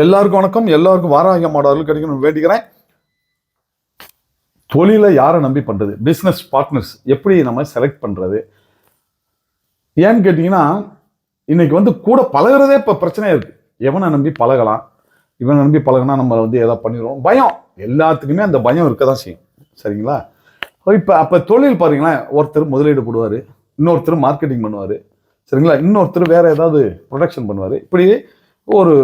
எல்லாருக்கும் வணக்கம். எல்லாருக்கும் வாராக மாடல் கிடைக்கணும்னு வேண்டிக்கிறேன். தொழிலை யாரை நம்பி பண்ணுறது பிஸ்னஸ் பார்ட்னர்ஸ் எப்படி நம்ம செலக்ட் பண்ணுறது ஏன்னு கேட்டிங்கன்னா இன்னைக்கு வந்து கூட பழகுறதே இப்போ பிரச்சனையாக இருக்குது எவனை நம்பி பழகலாம்? இவனை நம்பி பழகினா நம்ம வந்து ஏதாவது பண்ணிடுவோம். பயம். எல்லாத்துக்குமே அந்த பயம் இருக்க தான் செய்யும். சரிங்களா? இப்போ அப்போ தொழில் பாருங்களேன். ஒருத்தர் முதலீடு போடுவார். இன்னொருத்தர் மார்க்கெட்டிங் பண்ணுவார். சரிங்களா? இன்னொருத்தர் வேறு ஏதாவது ப்ரொடக்ஷன் பண்ணுவார். இப்படி ஒரு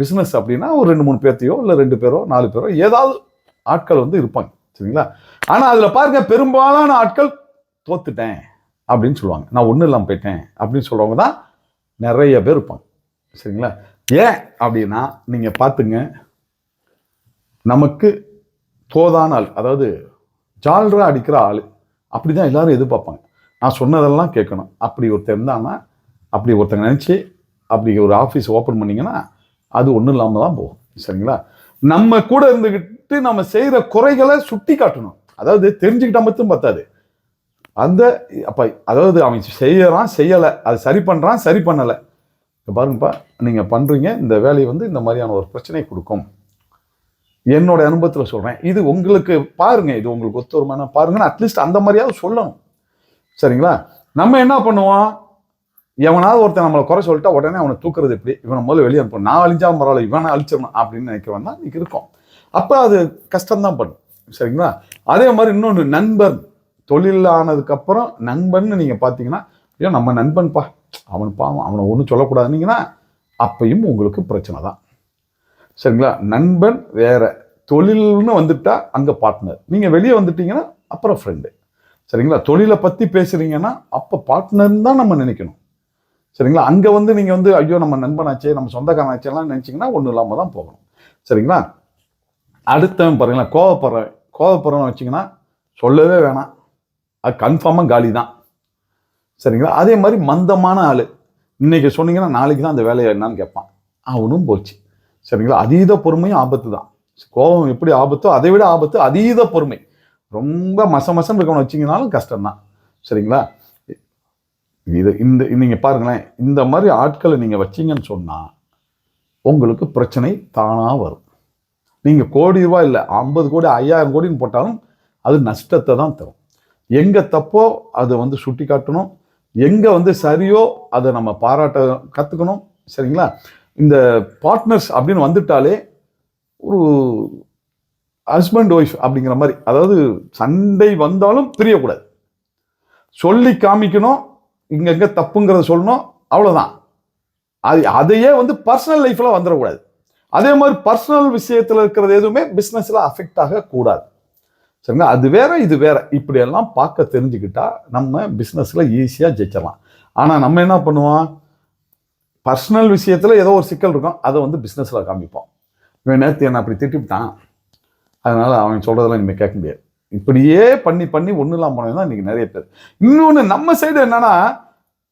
பிஸ்னஸ் அப்படின்னா ஒரு ரெண்டு மூணு பேர்த்தையோ இல்லை ரெண்டு பேரோ நாலு பேரோ ஏதாவது ஆட்கள் வந்து இருப்பாங்க. சரிங்களா? ஆனால் அதில் பாருங்க பெரும்பாலான ஆட்கள் தோத்துட்டேன் அப்படின்னு சொல்லுவாங்க. நான் ஒன்றும் இல்லாமல் போயிட்டேன் அப்படின்னு சொல்கிறவங்க தான் நிறைய பேர் இருப்பாங்க. சரிங்களா? ஏன் அப்படின்னா நீங்கள் பார்த்துங்க நமக்கு தோதான ஆள் அதாவது ஜால்ரா அடிக்கிற ஆள் அப்படி தான் எல்லாரும் எதிர்பார்ப்பாங்க. நான் சொன்னதெல்லாம் கேட்கணும். அப்படி ஒருத்தர் இருந்தாங்கன்னா அப்படி ஒருத்தங்க நினச்சி அப்படி ஒரு ஆஃபீஸ் ஓப்பன் பண்ணிங்கன்னா அது ஒன்றும் இல்லாமல் தான் போகும். சரிங்களா? நம்ம கூட இருந்துக்கிட்டு நம்ம செய்கிற குறைகளை சுட்டி காட்டணும். அதாவது தெரிஞ்சுக்கிட்டா மட்டும் பத்தாது. அந்த அப்போ அதாவது அவன் செய்யறான் செய்யலை. அது சரி பண்ணுறான் சரி பண்ணலை. இப்போ பாருங்கப்பா நீங்கள் பண்ணுறீங்க இந்த வேலையை வந்து இந்த மாதிரியான ஒரு பிரச்சனை கொடுக்கும். என்னோட அனுபவத்தில் சொல்கிறேன் இது உங்களுக்கு பாருங்கள் இது உங்களுக்கு ஒத்து வருமானா பாருங்கன்னு அட்லீஸ்ட் அந்த மாதிரியாவது சொல்லணும். சரிங்களா? நம்ம என்ன பண்ணுவோம்? எவனாவது ஒருத்தன் நம்மளை குறை சொல்லிட்டா உடனே அவனை தூக்குறது எப்படி? இவனை முதல்ல வெளியே அனுப்பணும் நான் அழிஞ்சாலும் பரவாயில்ல இவனை அழிச்சிடணும் அப்படின்னு நினைக்க வந்தால் இன்னைக்கு இருக்கும். அப்போ அது கஷ்டம்தான் பண்ணும் சரிங்களா? அதே மாதிரி இன்னொன்று நண்பன். தொழில் ஆனதுக்கப்புறம் நண்பன்னு நீங்கள் பார்த்தீங்கன்னா ஐயோ நம்ம நண்பன்பா. அவன் பாவம் அவனை ஒன்றும் சொல்லக்கூடாதுன்னீங்கன்னா அப்பையும் உங்களுக்கு பிரச்சனை தான் சரிங்களா? நண்பன் வேற. தொழில்னு வந்துட்டா அங்கே பார்ட்னர் நீங்கள் வெளியே வந்துட்டீங்கன்னா அப்புறம் ஃப்ரெண்டு சரிங்களா? தொழிலை பற்றி பேசுகிறீங்கன்னா அப்போ பார்ட்னர்னு தான் நம்ம நினைக்கணும். சரிங்களா? அங்கே வந்து நீங்கள் வந்து ஐயோ நம்ம நண்பனாச்சே நம்ம சொந்தக்காரனாச்சேலாம் நினச்சிங்கன்னா ஒன்றும் இல்லாமல் தான் போகணும். சரிங்களா? அடுத்தவன் பாருங்களா கோவப்படுறேன் கோவப்படுறவன் வச்சிங்கன்னா சொல்லவே வேணாம். அது கன்ஃபார்மாக காலி தான் சரிங்களா? அதே மாதிரி மந்தமான ஆள். இன்னைக்கு சொன்னீங்கன்னா நாளைக்கு தான் அந்த வேலையை என்னன்னு கேட்பான். அவனும் போச்சு. சரிங்களா? அதீத பொறுமையும் ஆபத்து தான் கோபம் எப்படி ஆபத்தோ அதை விட ஆபத்து அதீத பொறுமை. ரொம்ப மச மசம் இருக்கவனை வச்சிங்கனாலும் கஷ்டம்தான். சரிங்களா? இது இந்த நீங்கள் பாருங்களேன் இந்த மாதிரி ஆட்களை நீங்கள் வச்சீங்கன்னு சொன்னால் உங்களுக்கு பிரச்சனை தானாக வரும். நீங்கள் கோடி ரூபாய் இல்லை ஐம்பது கோடி ஐயாயிரம் கோடின்னு போட்டாலும் அது நஷ்டத்தை தான் தரும். எங்கே தப்போ அதை வந்து சுட்டி காட்டணும் எங்கே வந்து சரியோ அதை நம்ம பாராட்ட கற்றுக்கணும் சரிங்களா? இந்த பார்ட்னர்ஸ் அப்படின்னு வந்துட்டாலே ஒரு ஹஸ்பண்ட் ஒய்ஃப் அப்படிங்கிற மாதிரி அதாவது சண்டை வந்தாலும் பிரியக்கூடாது. சொல்லி காமிக்கணும் இங்கங்க தப்புங்கிறத சொல்லணும். அவ்வளோதான் அது அதையே வந்து பர்சனல் லைஃப்பில் வந்துடக்கூடாது அதே மாதிரி பர்சனல் விஷயத்தில் இருக்கிறது எதுவுமே பிஸ்னஸில் அஃபெக்ட் ஆகக்கூடாது. சரிங்களா? அது வேற இது வேற. இப்படியெல்லாம் பார்க்க தெரிஞ்சுக்கிட்டா நம்ம பிஸ்னஸில் ஈஸியாக ஜெயிச்சிடலாம். ஆனால் நம்ம என்ன பண்ணுவோம்? பர்சனல் விஷயத்தில் ஏதோ ஒரு சிக்கல் இருக்கும். அதை வந்து பிஸ்னஸில் காமிப்போம். இவன் நேற்று என்ன அப்படி திட்டிவிட்டான். அதனால் அவன் சொல்கிறதெல்லாம் இனிமேல் கேட்க முடியாது. இப்படியே பண்ணி பண்ணி ஒன்றும் இல்லாமல் போனது தான் இன்றைக்கி நிறைய பேர். இன்னொன்று நம்ம சைடு என்னன்னா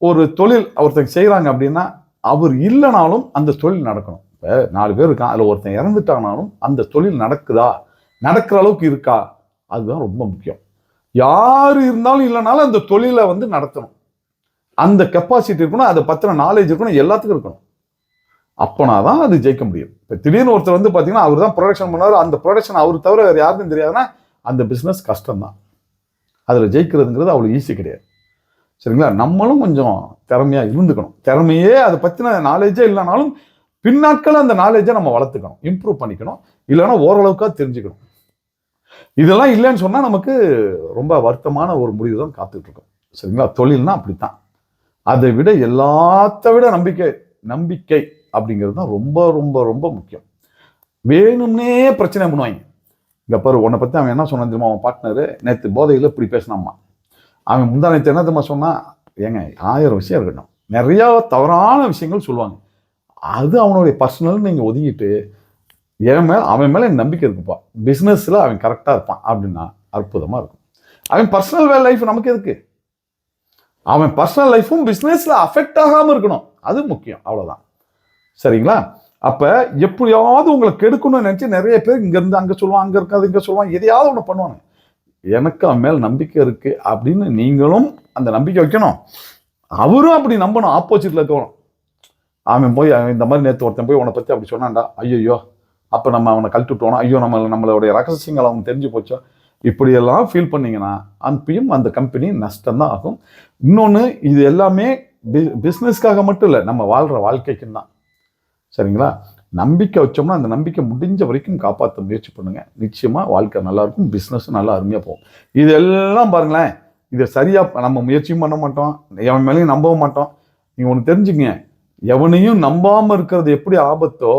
ஒரு தொழில் ஒருத்தங்க செய்கிறாங்க அப்படின்னா அவர் இல்லைனாலும் அந்த தொழில் நடக்கணும். இப்போ நாலு பேர் இருக்கான் அதில் ஒருத்தன் இறந்துட்டானாலும் அந்த தொழில் நடக்குதா? நடக்கிற அளவுக்கு இருக்கா? அதுதான் ரொம்ப முக்கியம். யார் இருந்தாலும் இல்லைனாலும் அந்த தொழிலை வந்து நடத்தணும். அந்த கெப்பாசிட்டி இருக்கணும் அதை பற்றின நாலேஜ் இருக்கணும் எல்லாத்துக்கும் இருக்கணும். அப்போனா தான் அது ஜெயிக்க முடியும். இப்போ திடீர்னு ஒருத்தர் வந்து பார்த்தீங்கன்னா அவர் தான் ப்ரொடக்ஷன் பண்ணார் அந்த ப்ரொடக்ஷன் அவர் தவிர வேறு யாருக்கும் தெரியாதுன்னா அந்த பிஸ்னஸ் கஷ்டம்தான். அதில் ஜெயிக்கிறதுங்கிறது அவ்வளோ ஈஸி கிடையாது. சரிங்களா? நம்மளும் கொஞ்சம் திறமையாக இருந்துக்கணும். திறமையே அதை பற்றின நாலேஜே இல்லைனாலும் பின்னாட்கள் அந்த நாலேஜை நம்ம வளர்த்துக்கணும். இம்ப்ரூவ் பண்ணிக்கணும். இல்லைன்னா ஓரளவுக்காக தெரிஞ்சுக்கணும். இதெல்லாம் இல்லைன்னு சொன்னால் நமக்கு ரொம்ப வருத்தமான ஒரு முடிவு தான் காத்துட்ருக்கோம் சரிங்களா? தொழில்னா அப்படித்தான். அதை விட எல்லாத்த விட நம்பிக்கை நம்பிக்கை அப்படிங்கிறது தான் ரொம்ப ரொம்ப ரொம்ப முக்கியம். வேணும்னே பிரச்சனை பண்ணுவாங்க. இங்கே பாரு உன்னை பற்றி அவன் என்ன சொன்னான் தெரியுமா? அவன் பார்ட்னரு நேற்று போதையில் இப்படி பேசினாம்மா அவன் முந்தா நேற்று என்ன தெரியுமா சொன்னால் ஏங்க ஆயிரம் விஷயம் இருக்கட்டும். நிறையா தவறான விஷயங்கள் சொல்லுவாங்க. அது அவனுடைய பர்சனல் நீங்கள் ஒதுங்கிட்டு என் மேலே அவன் மேலே நம்பிக்கை இருக்குப்பா. பிஸ்னஸில் அவன் கரெக்டாக இருப்பான் அப்படின்னா அற்புதமாக இருக்கும். அவன் பர்சனல் வேலை லைஃப் நமக்கு எதுக்கு? அவன் பர்சனல் லைஃப்பும் பிஸ்னஸில் அஃபெக்ட் ஆகாமல் இருக்கணும். அது முக்கியம். அவ்வளோதான் சரிங்களா? அப்போ எப்படியாவது உங்களை கெடுக்கணும்னு நினச்சி நிறைய பேர் இங்கேருந்து அங்கே சொல்லுவான் அங்கே இருக்காது இங்கே சொல்லுவான் எதையாவது ஒன்று பண்ணுவாங்க. எனக்கு அவன் மேல் நம்பிக்கை இருக்குது அப்படின்னு நீங்களும் அந்த நம்பிக்கை வைக்கணும். அவரும் அப்படி நம்பணும். ஆப்போசிட்டில் இருக்கணும் அவன் போய் அவன் இந்த மாதிரி நேற்று ஒருத்தன் போய் உன்னை பற்றி அப்படி சொன்னான்டா. ஐயோ அப்போ நம்ம அவனை கழட்டி விட்டோம் ஐயோ நம்ம நம்மளுடைய ரகசியங்கள் அவன் தெரிஞ்சு போச்சோ. இப்படியெல்லாம் ஃபீல் பண்ணீங்கன்னா அன்பையும் அந்த கம்பெனி நஷ்டம் தான் ஆகும். இன்னொன்று இது எல்லாமே பிஸ்னஸ்க்காக மட்டும் இல்லை நம்ம வாழ்கிற வாழ்க்கைக்கும் தான் சரிங்களா? நம்பிக்கை வச்சோம்னா அந்த நம்பிக்கை முடிஞ்ச வரைக்கும் காப்பாற்ற முயற்சி பண்ணுங்கள் நிச்சயமாக வாழ்க்கை நல்லாயிருக்கும் பிஸ்னஸும் பிஸ்னஸ் நல்லா அருமையாக போகும். இதெல்லாம் பாருங்களேன். இதை சரியாக நம்ம முயற்சியும் பண்ண மாட்டோம். எவன் மேலேயும் நம்பவும் மாட்டோம். நீங்கள் ஒன்று தெரிஞ்சுக்கங்க. எவனையும் நம்பாமல் இருக்கிறது எப்படி ஆபத்தோ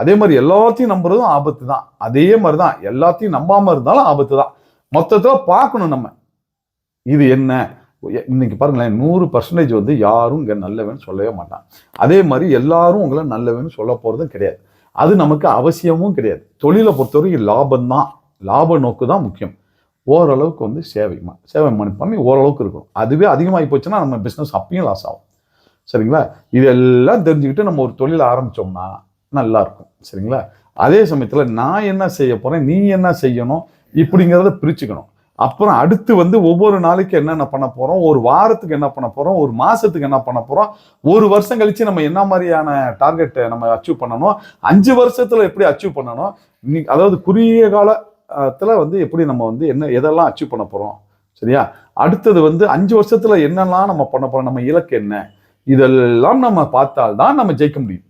அதே மாதிரி எல்லாத்தையும் நம்புறதும் ஆபத்து தான். அதே மாதிரி தான். எல்லாத்தையும் நம்பாமல் இருந்தாலும் ஆபத்து தான். மொத்தத்தில் பார்க்கணும் நம்ம. இது என்ன? இன்னைக்கு பாருங்களேன் நூறு பர்சன்டேஜ் வந்து யாரும் இங்கே நல்லவன்னு சொல்லவே மாட்டான். அதே மாதிரி எல்லாரும் உங்களை நல்லவன்னு சொல்ல போகிறதும் கிடையாது. அது நமக்கு அவசியமும் கிடையாது. தொழிலை பொறுத்தவரைக்கும் லாபம் தான் லாப நோக்கு தான் முக்கியம். ஓரளவுக்கு வந்து சேவை சேவை மணி பண்ணி ஓரளவுக்கு இருக்கும் அதுவே அதிகமாகி போச்சுன்னா நம்ம பிஸ்னஸ் அப்பயும் லாஸ் ஆகும். சரிங்களா? இதெல்லாம் தெரிஞ்சுக்கிட்டு நம்ம ஒரு தொழில் ஆரம்பிச்சோம்னா நல்லா இருக்கும் சரிங்களா? அதே சமயத்தில் நான் என்ன செய்ய போகிறேன் நீ என்ன செய்யணும் இப்படிங்கிறத பிரிச்சுக்கணும். அப்புறம் அடுத்து வந்து ஒவ்வொரு நாளைக்கு என்னென்ன பண்ண போறோம்? ஒரு வாரத்துக்கு என்ன பண்ண போறோம்? ஒரு மாசத்துக்கு என்ன பண்ண போறோம்? ஒரு வருஷம் கழிச்சு நம்ம என்ன மாதிரியான டார்கெட்டை நம்ம அச்சீவ் பண்ணணும்? அஞ்சு வருஷத்துல எப்படி அச்சீவ் பண்ணணும்? அதாவது குறுகிய காலத்துல வந்து எப்படி நம்ம வந்து என்ன எதெல்லாம் அச்சீவ் பண்ண போறோம்? சரியா? அடுத்தது வந்து அஞ்சு வருஷத்துல என்னெல்லாம் நம்ம பண்ண போறோம்? நம்ம இலக்கு என்ன? இதெல்லாம் நம்ம பார்த்தால்தான் நம்ம ஜெயிக்க முடியும்.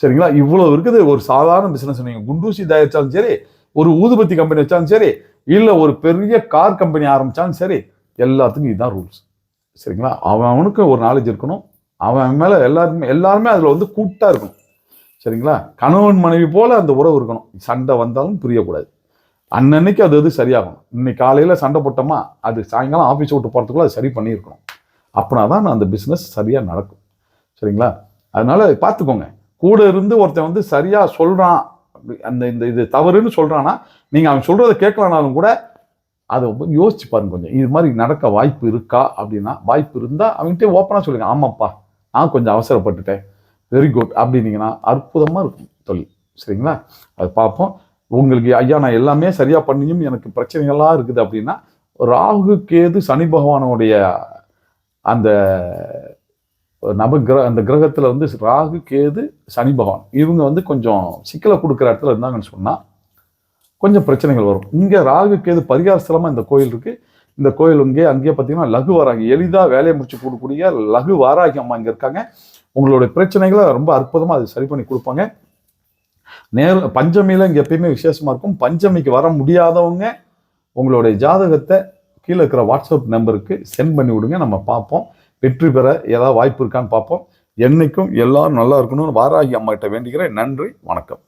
சரிங்களா? இவ்வளவு இருக்குது. ஒரு சாதாரண பிசினஸ் நீங்க குண்டூசி தயாரிச்சாலும் சரி ஒரு ஊதுபத்தி கம்பெனி வச்சாலும் சரி இல்லை ஒரு பெரிய கார் கம்பெனி ஆரம்பிச்சாலும் சரி எல்லாத்துக்கும் இதுதான் ரூல்ஸ் சரிங்களா? அவன் அவனுக்கு ஒரு நாலேஜ் இருக்கணும். அவன் மேலே எல்லாருமே எல்லாருமே அதில் வந்து கூட்டாக இருக்கணும். சரிங்களா? கணவன் மனைவி போல் அந்த உறவு இருக்கணும். சண்டை வந்தாலும் புரியக்கூடாது. அன்னன்னைக்கு அது அது சரியாகும் இன்னைக்கு காலையில் சண்டை போட்டோமா? அது சாயங்காலம் ஆஃபீஸ் விட்டு போகிறதுக்குள்ள அது சரி பண்ணியிருக்கணும். அப்படின்னா தான் அந்த பிஸ்னஸ் சரியாக நடக்கும். சரிங்களா? அதனால் பார்த்துக்கோங்க. கூட இருந்து ஒருத்தன் வந்து சரியாக சொல்கிறான் அந்த இந்த இது தவறுன்னு சொல்கிறான்னா நீங்கள் அவன் சொல்கிறத கேட்கலனாலும் கூட அதை ரொம்ப யோசிச்சு பாருங்க கொஞ்சம். இது மாதிரி நடக்க வாய்ப்பு இருக்கா அப்படின்னா வாய்ப்பு இருந்தால் அவங்ககிட்ட ஓப்பனாக சொல்லுங்க. ஆமாப்பா நான் கொஞ்சம் அவசரப்பட்டுட்டேன். வெரி குட் அப்படின்னீங்கன்னா அற்புதமாக இருக்கும் தொழில். சரிங்களா? அது பார்ப்போம். உங்களுக்கு ஐயா நான் எல்லாமே சரியாக பண்ணியும் எனக்கு பிரச்சனைகள்லாம் இருக்குது அப்படின்னா ராகு கேது சனி பகவானுடைய அந்த நவ கிர அந்த கிரகத்தில் வந்து ராகு கேது சனி பகவான். இவங்க வந்து கொஞ்சம் சிக்கலை கொடுக்குற இடத்துல இருந்தாங்கன்னு சொன்னால் கொஞ்சம் பிரச்சனைகள் வரும். இங்கே ராகு கேது பரிகார இந்த கோயில் இருக்குது இந்த கோயில் இங்கே அங்கேயே பார்த்தீங்கன்னா லகு வாராகி எளிதாக வேலையை முடிச்சு கொடுக்கக்கூடிய லகு வாராகி அம்மா இங்கே இருக்காங்க. உங்களுடைய பிரச்சனைகளை ரொம்ப அற்புதமாக அது சரி பண்ணி கொடுப்பாங்க. நேர் பஞ்சமியில் இங்கே எப்பயுமே விசேஷமாக இருக்கும். பஞ்சமிக்கு வர முடியாதவங்க உங்களுடைய ஜாதகத்தை கீழே இருக்கிற வாட்ஸ்அப் நம்பருக்கு சென்ட் பண்ணி விடுங்க. நம்ம பார்ப்போம். வெற்றி பெற ஏதாவது வாய்ப்பு இருக்கான்னு பார்ப்போம். என்றைக்கும் எல்லாரும் நல்லா இருக்கணும்னு வாராகி அம்மா கிட்ட வேண்டிக்கிறேன் நன்றி வணக்கம்.